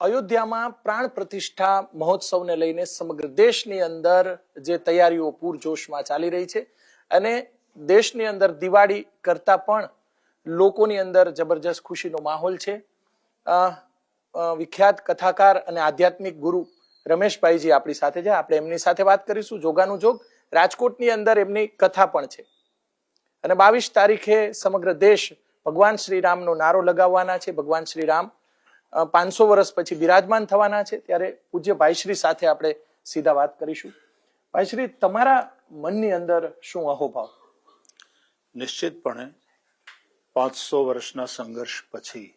અયોધ્યામાં પ્રાણ પ્રતિષ્ઠા મહોત્સવને લઈને સમગ્ર દેશની અંદર જે તૈયારીઓ પૂરજોશમાં ચાલી રહી છે અને દેશની અંદર દિવાળી કરતા પણ લોકોની અંદર જબરજસ્ત ખુશીનો માહોલ છે. વિખ્યાત કથાકાર અને આધ્યાત્મિક ગુરુ રમેશભાઈજી આપણી સાથે છે. આપણે એમની સાથે વાત કરીશું. જોગાનું જોગ. રાજકોટની અંદર એમની કથા પણ છે. અને બાવીસ તારીખે સમગ્ર દેશ ભગવાન શ્રી રામનો નારો લગાવવાના છે. ભગવાન શ્રી રામ પાંચસો વર્ષ પછી બિરાજમાન થવાના છે, ત્યારે પૂજ્ય ભાઈશ્રી સાથે આપણે સીધા વાત કરીશું. ભાઈશ્રી, તમારા મનની અંદર શું અહોભાવ? નિશ્ચિતપણે પાંચસો વર્ષના સંઘર્ષ પછી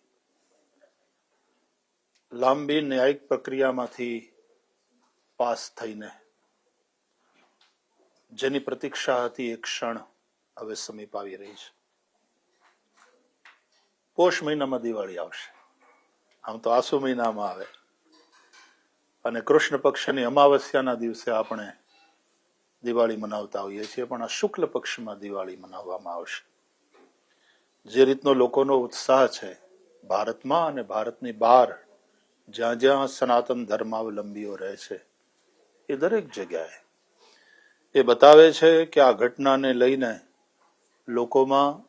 લાંબી ન્યાયિક પ્રક્રિયામાંથી પાસ થઈને જેની પ્રતીક્ષા હતી એ ક્ષણ હવે સમીપ આવી રહી છે. પોષ મહિનામાં દિવાળી આવશે. આમ તો આસુ મહિનામાં આવે. અને કૃષ્ણ પક્ષની અમાવસ્યાના દિવસે આપણે દિવાળી મનાવતા હોઈએ છીએ, પણ આ શુક્લ પક્ષમાં દિવાળી મનાવવામાં આવશે. જે રીતનો લોકોનો ઉત્સાહ છે, ભારતમાં અને ભારતની બહાર જ્યાં જ્યાં સનાતન ધર્માવલંબીઓ રહે છે, એ દરેક જગ્યાએ. એ બતાવે છે કે આ ઘટનાને લઈને લોકોમાં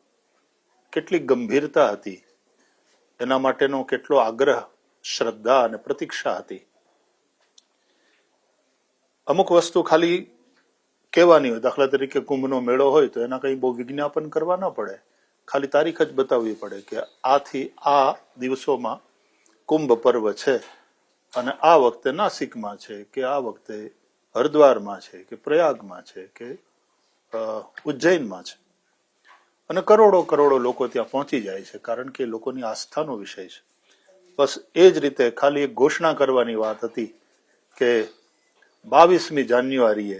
કેટલી ગંભીરતા હતી એના માટેનો કેટલો આગ્રહ, શ્રદ્ધા અને પ્રતીક્ષા હતી. અમુક વસ્તુ ખાલી કહેવાની હોય. દાખલા તરીકે કુંભનો મેળો હોય તો એના કંઈ બહુ વિજ્ઞાપન કરવા ન પડે. ખાલી તારીખ જ બતાવવી પડે કે આથી આ દિવસોમાં કુંભ પર્વ છે અને આ વખતે નાસિકમાં છે કે આ વખતે હરિદ્વારમાં છે કે પ્રયાગમાં છે કે ઉજ્જૈનમાં છે. અને કરોડો કરોડો લોકો ત્યાં પહોંચી જાય છે, કારણ કે લોકોની આસ્થાનો વિષય છે. બસ એ જ રીતે ખાલી એક ઘોષણા કરવાની વાત હતી કે બાવીસમી જાન્યુઆરીએ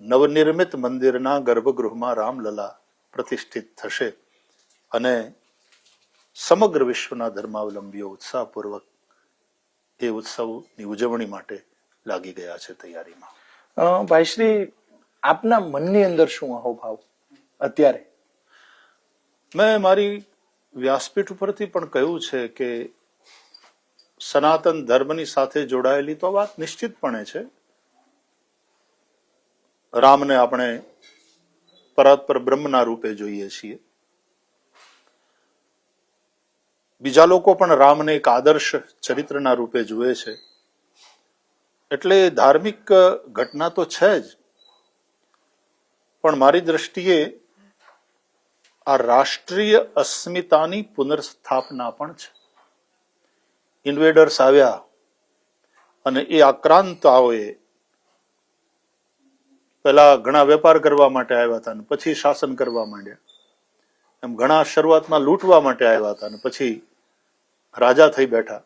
નવનિર્મિત મંદિરના ગર્ભગૃહમાં રામલલા પ્રતિષ્ઠિત થશે અને સમગ્ર વિશ્વના ધર્માવલંબીઓ ઉત્સાહપૂર્વક એ ઉત્સવની ઉજવણી માટે લાગી ગયા છે તૈયારીમાં. ભાઈશ્રી આપના મનની અંદર શું અહોભાવ અત્યારે? મેં મારી વ્યાસપીઠ ઉપરથી પણ કહ્યું છે કે સનાતન ધર્મની સાથે જોડાયેલી તો વાત નિશ્ચિતપણે છે. રામને આપણે પરાત્પર બ્રહ્મના રૂપે જોઈએ છીએ. બીજા લોકો પણ રામને એક આદર્શ ચરિત્રના રૂપે જુએ છે. એટલે ધાર્મિક ઘટના તો છે જ. પણ મારી દ્રષ્ટિએ આ રાષ્ટ્રીય અસ્મિતાની પુનર્સ્થાપના પણ છે. ઇન્વેડર્સ આવ્યા અને એ આક્રાંતાઓએ પેલા ઘણા વેપાર કરવા માટે આવ્યા હતા અને પછી શાસન કરવા માંડ્યા. એમ ઘણા શરૂઆતમાં લૂંટવા માટે આવ્યા હતા અને પછી રાજા થઈ બેઠા.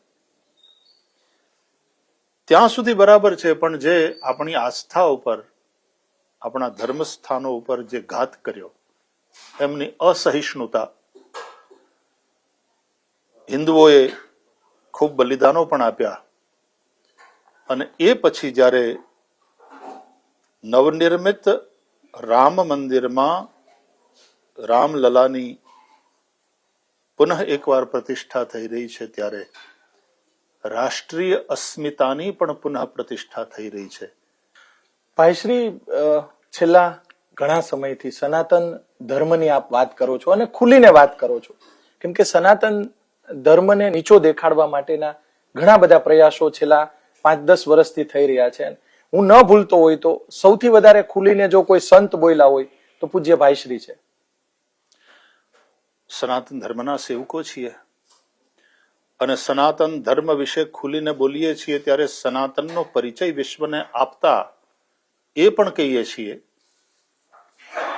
ત્યાં સુધી બરાબર છે, પણ જે આપણી આસ્થા ઉપર, આપણા ધર્મસ્થાનો ઉપર જે ઘાત કર્યો એમની અસહિષ્ણુતા. હિન્દુઓએ ખૂબ બલિદાનો પણ આપ્યા. અને એ પછી જ્યારે નવનિર્મિત રામ મંદિરમાં રામલલાની પુનઃ એકવાર પ્રતિષ્ઠા થઈ રહી છે ત્યારે રાષ્ટ્રીય અસ્મિતાની પણ પુનઃ પ્રતિષ્ઠા થઈ રહી છે. ભાઈશ્રી છેલ્લા ઘણા સમયથી સનાતન ધર્મની આપ વાત કરો છો અને ખુલીને વાત કરો છો. કેમ કે સનાતન ધર્મને નીચો દેખાડવા માટેના ઘણા બધા પ્રયાસો છેલ્લા પાંચ દસ વર્ષથી થઈ રહ્યા છે. હું ન ભૂલતો હોય તો સૌથી વધારે ખુલીને જો કોઈ સંત બોલ્યા હોય તો પૂજ્ય ભાઈશ્રી છે. સનાતન ધર્મના સેવકો છીએ. અને સનાતન ધર્મ વિશે ખુલીને બોલીએ છીએ ત્યારે સનાતનનો પરિચય વિશ્વને આપતા એ પણ કહીએ છીએ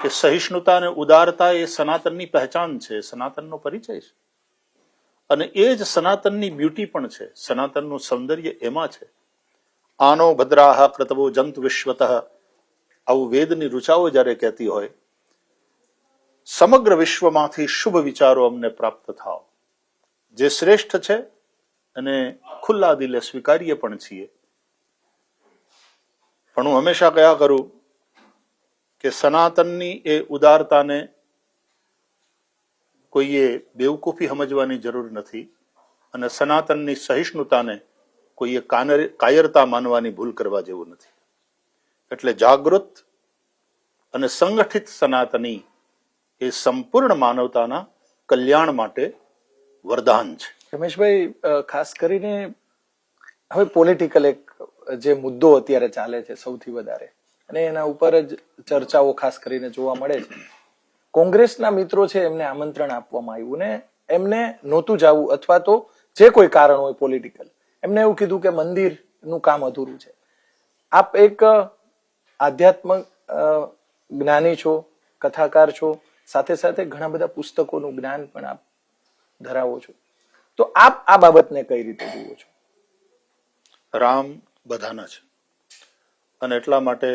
કે સહિષ્ણુતા અને ઉદારતા એ સનાતનની પહેચાન છે સનાતનનો પરિચય છે. અને એ જ સનાતનની બ્યુટી પણ છે, સનાતનનું સૌંદર્ય એમાં છે. આનો ભદ્રાહ કૃતવો જંતુ વિશ્વત, આવું વેદની રૂચાઓ જ્યારે કહેતી હોય, સમગ્ર વિશ્વમાંથી શુભ વિચારો અમને પ્રાપ્ત થાવ જે શ્રેષ્ઠ છે અને ખુલ્લા દિલે સ્વીકારીએ પણ છીએ. પણ હું હંમેશા કયા કરું? કે સનાતનની એ ઉદારતાને કોઈએ બેવકૂફી સમજવાની જરૂર નથી અને સનાતનની સહિષ્ણુતાને કોઈએ કાયરતા માનવાની ભૂલ કરવા જેવું નથી. એટલે જાગૃત અને સંગઠિત સનાતની એ સંપૂર્ણ માનવતાના કલ્યાણ માટે વરદાન છે. રમેશભાઈ ખાસ કરીને હવે પોલિટિકલ એક જે મુદ્દો અત્યારે ચાલે છે સૌથી વધારે અને એના ઉપર જ ચર્ચાઓ ખાસ કરીને જોવા મળે છે. કોંગ્રેસના મિત્રો છે, એમને આમંત્રણ આપવામાં આવ્યું ને એમને નહોતું જવું, અથવા તો જે કોઈ કારણ હોય પોલિટિકલ એમને એવું કીધું કે મંદિરનું કામ અધૂરું છે. આપ એક આધ્યાત્મક જ્ઞાની છો, કથાકાર છો, સાથે સાથે ઘણા બધા પુસ્તકોનું જ્ઞાન પણ આપ ધરાવો છો. તો આપ આ બાબતને કઈ રીતે જુઓ છો? રામ બધાના છે. અને એટલા માટે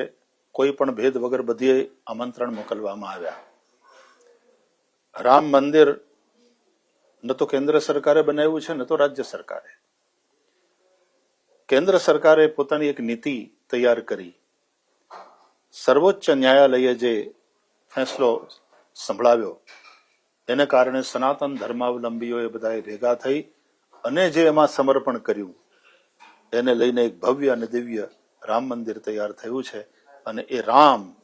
કોઈ પણ ભેદ વગર બધીએ આમંત્રણ મોકલવામાં આવ્યા. રામ મંદિર ન તો કેન્દ્ર સરકારે બનાવ્યું છે, ન તો રાજ્ય સરકારે. કેન્દ્ર સરકારે પોતાની એક નીતિ તૈયાર કરી. સર્વોચ્ચ ન્યાયાલયે જે ફેંસલો સંભળાવ્યો, એને કારણે સનાતન ધર્માવલંબીઓએ બધાએ ભેગા થઈ અને જે એમાં સમર્પણ કર્યું, એને લઈને એક ભવ્ય અને દિવ્ય રામ મંદિર તૈયાર થયું છે. અને એ રામ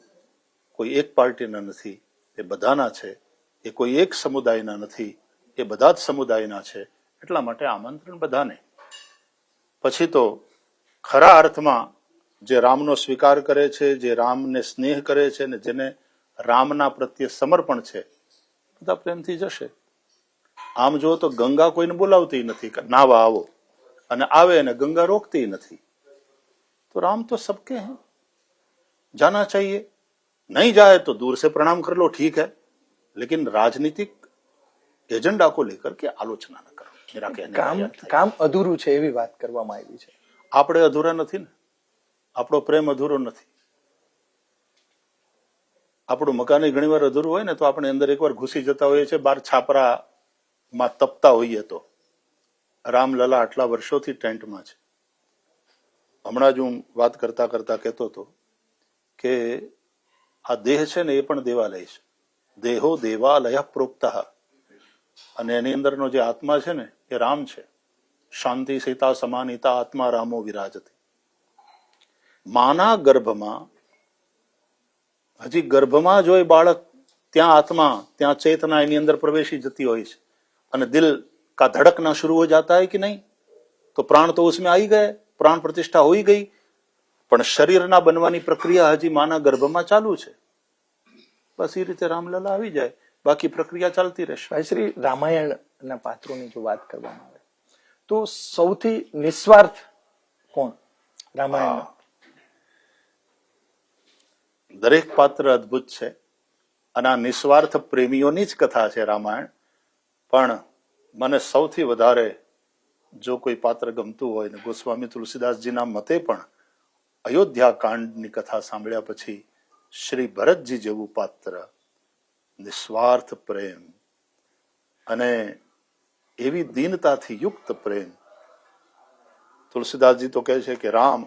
કોઈ એક પાર્ટીના નથી, એ બધાના છે. એ કોઈ એક સમુદાયના નથી, એ બધા જ સમુદાયના છે. એટલા માટે આમંત્રણ બધાને. પછી તો ખરા અર્થમાં જે રામનો સ્વીકાર કરે છે, જે રામને સ્નેહ કરે છે ને જેને રામના પ્રત્યે સમર્પણ છે, બધા પ્રેમથી જશે. આમ જો તો ગંગા કોઈને બોલાવતી નથી નાવા આવો. અને આવે અને ગંગા રોકતી નથી. તો રામ તો સબકે હૈ. जाना चाहिए नहीं जाए तो दूर से प्रणाम कर लो ठीक है लेकिन राजनीतिक एजेंडा को लेकर के आलोचना न करो मेरा कहने का કામ यह अर्थ है। કામ અધૂરું છે એવી વાત કરવામાં આવી છે આપણે અધૂરા નથી ને આપણો પ્રેમ અધૂરો નથી આપણું મકાન ઘણી વાર અધૂરું હોય ને તો આપણે અંદર એકવાર ઘૂસી જતા હોઈએ છીએ બાર છાપરામાં તપતા હોઈએ તો રામલલા આટલા વર્ષોથી ટેન્ટમાં છે હમણાં જ હું વાત કરતા કરતા કહેતો હતો કે આ દેહ છે ને એ પણ દેવાલય છે. દેહો દેવાલય પ્રોક્ત. અને એની અંદરનો જે આત્મા છે ને, એ રામ છે. શાંતિ સીતા સમાનિતા આત્મા રામો વિરાજતી. માના ગર્ભમાં, હજી ગર્ભમાં જો એ બાળક, ત્યાં આત્મા, ત્યાં ચેતના એની અંદર પ્રવેશી જતી હોય છે. અને દિલ કા ધડકના શરૂ હો જાતા હૈ કે નહીં? તો પ્રાણ તો ઉસમે આવી ગયે, પ્રાણ પ્રતિષ્ઠા હોઈ ગઈ પણ શરીરના બનવાની પ્રક્રિયા હજી માના ગર્ભમાં ચાલુ છે. બસ એ રીતે રામલલા આવી જાય. બાકી પ્રક્રિયા ચાલતી રહેશે. ભાઈ શ્રી રામાયણના પાત્રોની જો વાત કરવામાં આવે તો સૌથી નિસ્વાર્થ કોણ રામાયણ દરેક પાત્ર અદ્ભુત છે. અને આ નિસ્વાર્થ પ્રેમીઓની જ કથા છે રામાયણ. પણ મને સૌથી વધારે જો કોઈ પાત્ર ગમતું હોય ને ગોસ્વામી તુલસીદાસજીના મતે પણ અયોધ્યા કાંડની કથા સાંભળ્યા પછી શ્રી ભરતજી જેવું પાત્ર નિસ્વાર્થ પ્રેમ અને એવી દીનતાથી યુક્ત પ્રેમ. તુલસીદાસજી તો કહે છે કે, રામ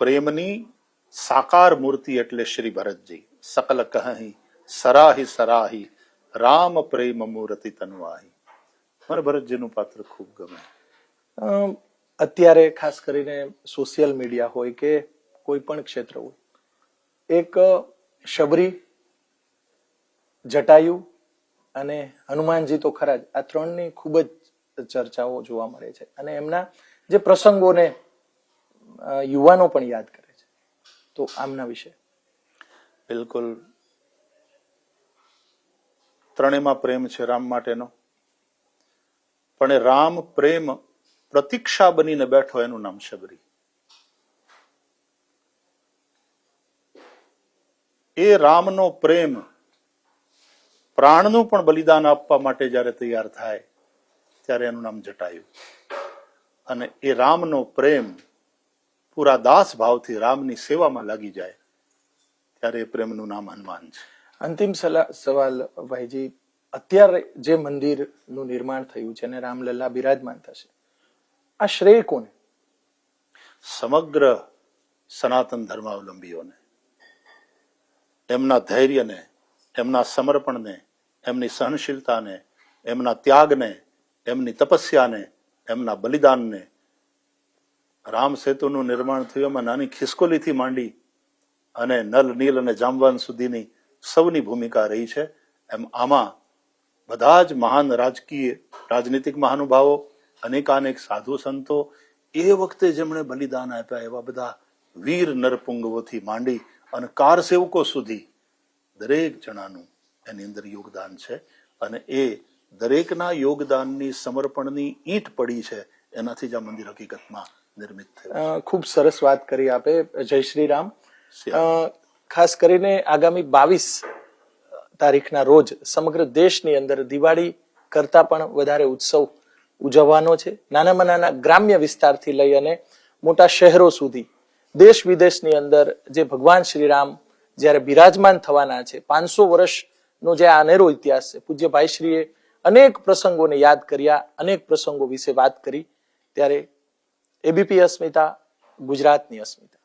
પ્રેમની સાકાર મૂર્તિ એટલે શ્રી ભરતજી. સકલ કહી સરાહી સરાહી, રામ પ્રેમ મૂર્તિ તનવાહી. મને ભરતજીનું પાત્ર ખૂબ ગમે. અત્યારે ખાસ કરીને સોશિયલ મીડિયા હોય કે કોઈ પણ ક્ષેત્ર હોય, એક શબરી, જટાયુ અને હનુમાનજી તો ખરા જ, આ ત્રણની ખૂબ જ ચર્ચાઓ જોવા મળે છે. અને એમના જે પ્રસંગોને યુવાનો પણ યાદ કરે છે. તો આમના વિશે? બિલકુલ. ત્રણેયમાં પ્રેમ છે રામ માટેનો. પણ રામ પ્રેમ પ્રતીક્ષા બનીને બેઠો એનું નામ શબરી. એ રામનો પ્રેમ પ્રાણનું પણ બલિદાન આપવા માટે જ્યારે તૈયાર થાય, ત્યારે એનું નામ જટાયું. અને એ રામનો પ્રેમ પૂરા દાસ ભાવથી રામની સેવામાં લાગી જાય, ત્યારે એ પ્રેમનું નામ હનુમાન છે. અંતિમ સવાલ ભાઈજી અત્યારે જે મંદિરનું નિર્માણ થયું છે અને રામલલ્લા બિરાજમાન થશે આ શ્રેય કોને સમગ્ર સનાતન ધર્માવલંબીઓને એમના ધૈર્યને એમના સમર્પણને એમની સહનશીલતાને એમના ત્યાગને એમની તપસ્યાને એમના બલિદાનને રામ સેતુનું નિર્માણ થયું, એમાં નાની ખિસકોલીથી માંડી અને નલ, નીલ અને જામવાન સુધીની સૌની ભૂમિકા રહી છે. એમ આમાં બધા જ મહાન રાજકીય, રાજનીતિક મહાનુભાવો અનેકાનેક સાધુ સંતો એ વખતે જેમણે બલિદાન આપ્યા એવા બધા વીર નરપુંગવોથી માંડી અને કાર સેવકો સુધી દરેક જણાનું એની અંદર યોગદાન છે અને એ દરેકના યોગદાનની સમર્પણની ઈંટ પડી છે એનાથી જ આ મંદિર હકીકતમાં નિર્મિત થયું ખૂબ સરસ વાત કરી આપે. જય શ્રી રામ. ખાસ કરીને આગામી બાવીસ તારીખના રોજ સમગ્ર દેશની અંદર દિવાળી કરતા પણ વધારે ઉત્સવ ઉજવવાનો છે. નાનામાં નાના ગ્રામ્ય વિસ્તારથી લઈ અને મોટા શહેરો સુધી દેશ વિદેશની અંદર જે ભગવાન શ્રી રામ જ્યારે બિરાજમાન થવાના છે, પાંચસો વર્ષનો જે આ અનેરો ઇતિહાસ છે પૂજ્ય ભાઈશ્રીએ અનેક પ્રસંગોને યાદ કર્યા, અનેક પ્રસંગો વિશે વાત કરી. ત્યારે એબીપી અસ્મિતા, ગુજરાતની અસ્મિતા.